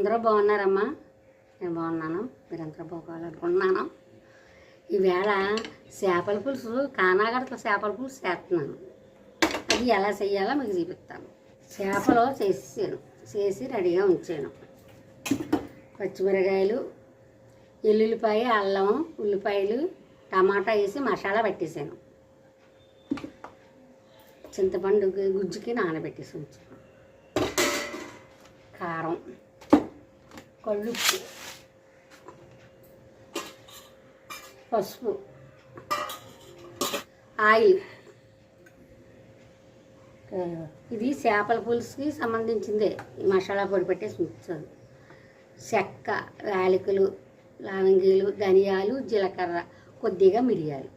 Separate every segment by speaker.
Speaker 1: అందరూ బాగున్నారమ్మా. నేను బాగున్నాను. మీరందరూ బాగోవాలనుకుంటున్నాను. ఈవేళ చేపల పులుసు కానాగడత చేపల పులుసు చేస్తున్నాను. అది ఎలా చేయాలో మీకు చూపిస్తాను. చేపలు చేసేసాను. చేసి రెడీగా ఉంచాను. పచ్చిమిరకాయలు ఎల్లుల్లిపాయ అల్లం ఉల్లిపాయలు టమాటా వేసి మసాలా పెట్టేశాను చింతపండు గుజ్జుకి నానబెట్టేసి ఉంచాను. కారం. కళ్ళుప్పు పసుపు. ఆయిల్. ఇది చేపల పులుసుకి సంబంధించిందే. ఈ మసాలా పొడి పెట్టేసి ఉంచాను చెక్క యాలకులు లవంగీలు ధనియాలు జీలకర్ర కొద్దిగా మిరియాలు.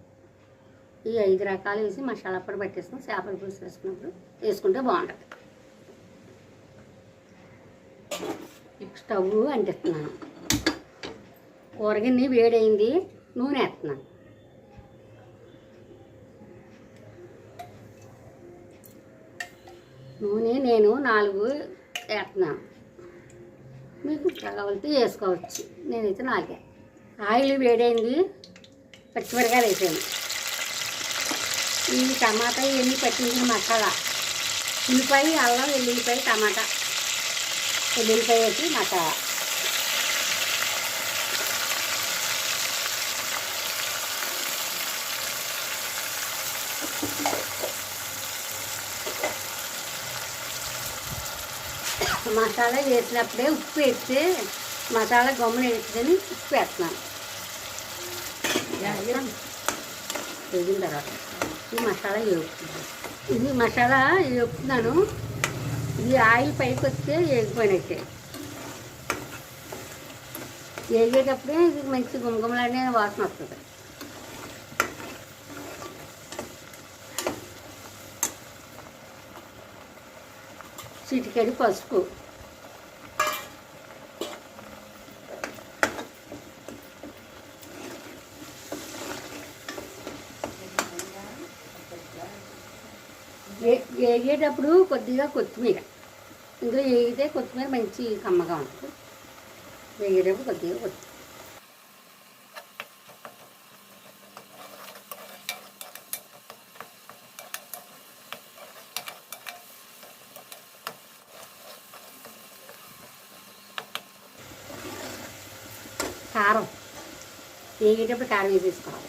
Speaker 1: ఈ ఐదు రకాలు వేసి మసాలా పొడి పెట్టేసుకుని చేపల పులుసు వేసుకున్నప్పుడు వేసుకుంటే బాగుంటుంది. స్టవ్ అంటిస్తున్నాను. కూరగిన్ని వేడైంది నూనె వేస్తున్నాను. నూనె నేను నాలుగు వేస్తున్నాను. మీకు కావాలంటే వేసుకోవచ్చు. నేనైతే నాలుగే. ఆయిల్ వేడైంది పచ్చిమిరకాయలు వేసాను. ఈ టమాటా ఇవన్నీ పట్టించిన మసాలా. ఉల్లిపాయ అల్లం వెల్లుల్లిపాయ టమాటా. వెల్లుల్లిపాయ వేసి మసాలా మసాలా వేసినప్పుడే ఉప్పు వేస్తే మసాలా గమ్మున వేసుకొని ఉప్పు వేస్తున్నాను. వేసిన తర్వాత ఈ మసాలా వేపుతున్నాను. ఇది మసాలా వేపుతున్నాను. ఈ ఆయిల్ పైకి వస్తే ఎగిపోయినట్టే వేగేటప్పుడే ఇది మంచి గుమగుమలనే వాసన వస్తుంది. చిటికడి పసుపు. వేగేటప్పుడు కొద్దిగా కొత్తిమీర. ఇందులో వేగితే కొత్తిమీర మంచి కమ్మగా ఉంటుంది. వేగేటప్పుడు కొద్దిగా కొత్తిమీర. కారం. వేగేటప్పుడు కారం వేసేసుకోవాలి.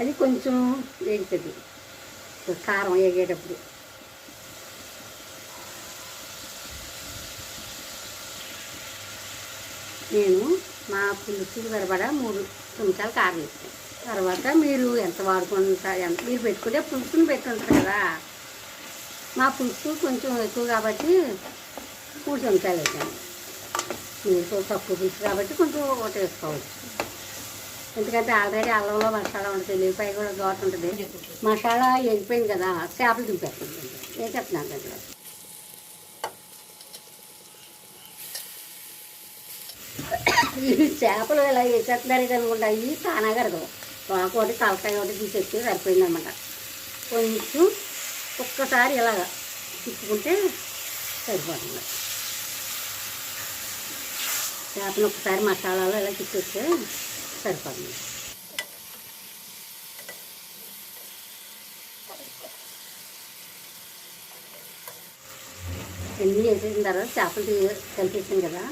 Speaker 1: అది కొంచెం వేగుతుంది. కారం వేగేటప్పుడు. నేను మా పులుసుకి సరిపడా మూడు చెంచాలు కారం వేస్తాను తర్వాత మీరు ఎంత వాడుకుంటారు ఎంత మీరు పెట్టుకుంటే పులుసుని పెట్టుంటారు కదా. మా పులుసు కొంచెం ఎక్కువ కాబట్టి మూడు చెంచాలు వేసాను. మీరు తక్కువ పులుసు కాబట్టి కొంచెం ఒకటి వేసుకోవచ్చు. ఎందుకంటే ఆల్రెడీ అల్లంలో మసాలా ఉంటుంది పై కూడా ఘాటు ఉంటుంది. మసాలా ఎగిపోయింది కదా చేపలు దింపేస్తుంది ఏం చెప్తున్నాను దాంట్లో ఈ చేపలు ఇలా వేసేస్తున్నారు అనుకుంటా ఇవి కానగరదు ఒకటి తలకాయ ఒకటి తీసేసి సరిపోయింది అనమాట కొంచెం ఒక్కసారి ఇలాగ తిప్పుకుంటే సరిపోతుంది. చేపను ఒకసారి మసాలాలో ఇలా తిప్పేస్తే సరిపోతుంది అన్నీ వేసేసిన తర్వాత చేపలు తీ- కలిపేసాం కదా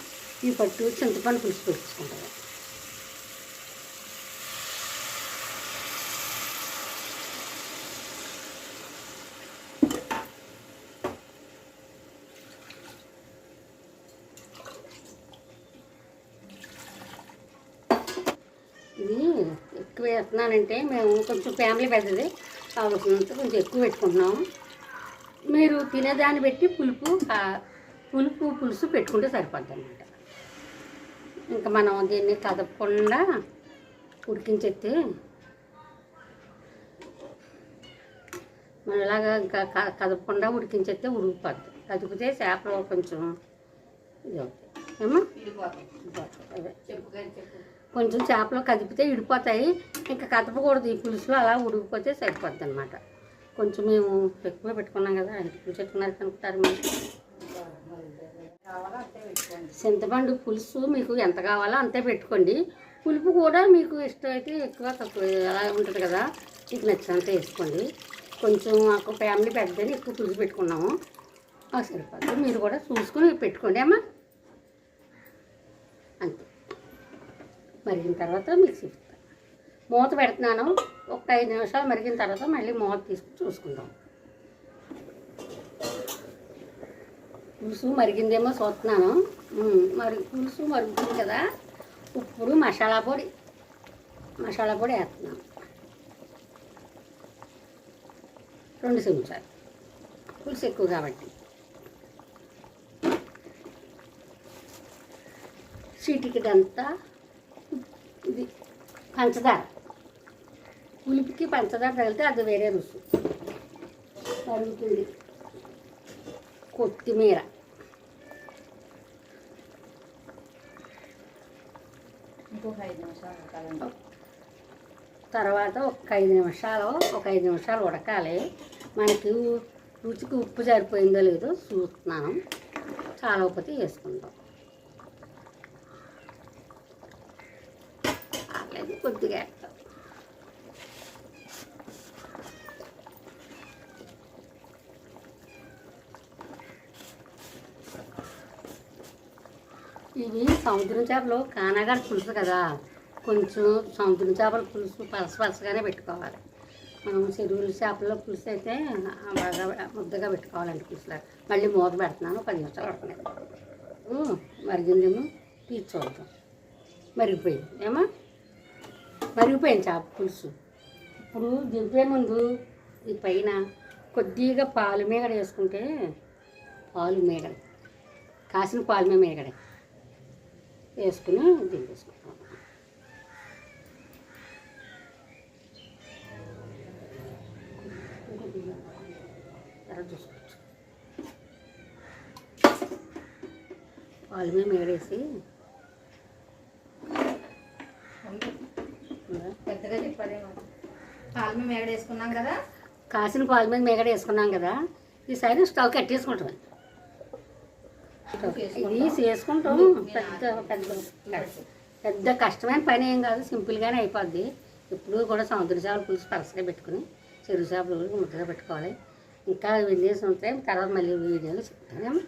Speaker 1: ఈ పట్టు చింతపండు పులుసు పెట్టుకుంటారు ఇది ఎక్కువ వేస్తున్నానంటే మేము కొంచెం ఫ్యామిలీ పెద్దది కావాల్సినంత కొంచెం ఎక్కువ పెట్టుకుంటున్నాము మీరు తినేదాన్ని బట్టి పులుపు పులుపు పులుసు పెట్టుకుంటే సరిపోద్ది అనమాట ఇంకా మనం దీన్ని కదపకుండా ఉడికించేస్తే మనం ఇలాగా ఇంకా కదపకుండా ఉడికించేస్తే ఉడికిపోద్ది. కదిపితే చేపలు కొంచెం ఇది అవుతాయి. ఏమా అదే. కొంచెం చేపలు కదిపితే ఇడిపోతాయి ఇంకా కదపకూడదు. ఈ పులుసులో అలా ఉడికిపోతే సరిపోద్ది అనమాట కొంచెం మేము ఎక్కువ పెట్టుకున్నాం కదా పెట్టుకున్నారు కనుకుంటారు మీరు. చింతపండు పులుసు మీకు ఎంత కావాలో అంతే పెట్టుకోండి. పులుపు కూడా మీకు ఇష్టమైతే ఎక్కువ తక్కువ అలా ఉంటుంది కదా మీకు నచ్చినంత వేసుకోండి. కొంచెం మాకు ఫ్యామిలీ పెద్దది ఎక్కువ పులుసు పెట్టుకున్నాము. సరిపోతుంది మీరు కూడా చూసుకొని పెట్టుకోండి అమ్మా. మరిగిన తర్వాత మిక్సీ పెడతాను మూత పెడుతున్నాను. ఒక ఐదు నిమిషాలు మరిగిన తర్వాత మళ్ళీ మూత తీసుకుని చూసుకుందాం. పులుసు మరిగిందేమో చూస్తున్నాను. మరి పులుసు మరుగుతుంది కదా. ఇప్పుడు మసాలా పొడి మసాలా పొడి వేస్తున్నాను రెండు చెంచాలు. పులుసు ఎక్కువ కాబట్టి. చీటికిదంతా ఇది పంచదార. పులుపుకి పంచదార తగిలితే అది వేరే రుసు మరుగుతుంది కొత్తిమీర.
Speaker 2: ఇంకొక ఐదు నిమిషాలు ఉడకాలండి.
Speaker 1: తర్వాత ఒక ఐదు నిమిషాలు ఒక ఐదు నిమిషాలు ఉడకాలి. మనకి రుచికి ఉప్పు సరిపోయిందో లేదో చూస్తున్నాను చాలా వేసుకుంటాం అలాగే కొద్దిగా. వేస్తాం ఇవి సముద్రం చేపలు కానాగాడ పులుసు కదా. కొంచెం సముద్రం చేపల పులుసు పలస పలసగానే పెట్టుకోవాలి. మనం చెరువుల చేపల పులుసు అయితే బాగా ముద్దగా పెట్టుకోవాలండి పులుసులో. మళ్ళీ మూత పెడుతున్నాను పది నిమిషాలు పడుతున్నాయి మరిగిందేమో తీర్చోద్దాం మరిగిపోయింది. ఏమా మరిగిపోయింది చేప పులుసు. ఇప్పుడు దింపే ముందు ఈ పైన కొద్దిగా పాలు మేగడ వేసుకుంటే పాలు మేగడ కాసిన పాలు మేగడ వేసుకుని దింపేసుకుంటాం. చూసుకోవచ్చు పాలు మీద
Speaker 2: పెద్దగా చెప్పాలేమో. పాలు ఏడ వేసుకున్నాం కదా.
Speaker 1: కాసిన పాలు మీద మేగడ వేసుకున్నాం కదా. ఈసారి స్టవ్ కట్టేసుకుంటాం. ఇది చేసుకుంటాం. పెద్ద పెద్ద పెద్ద కష్టమైన పని ఏం కాదు. సింపుల్గానే అయిపోద్ది. ఎప్పుడు కూడా సముద్ర చేపల పులుసు పలసగా పెట్టుకుని చెరువు చేపలు ముద్దగా పెట్టుకోవాలి. ఇంకా వెళ్ళేసి ఉంటాయి. తర్వాత మళ్ళీ వీడియోలో చెప్తానేమో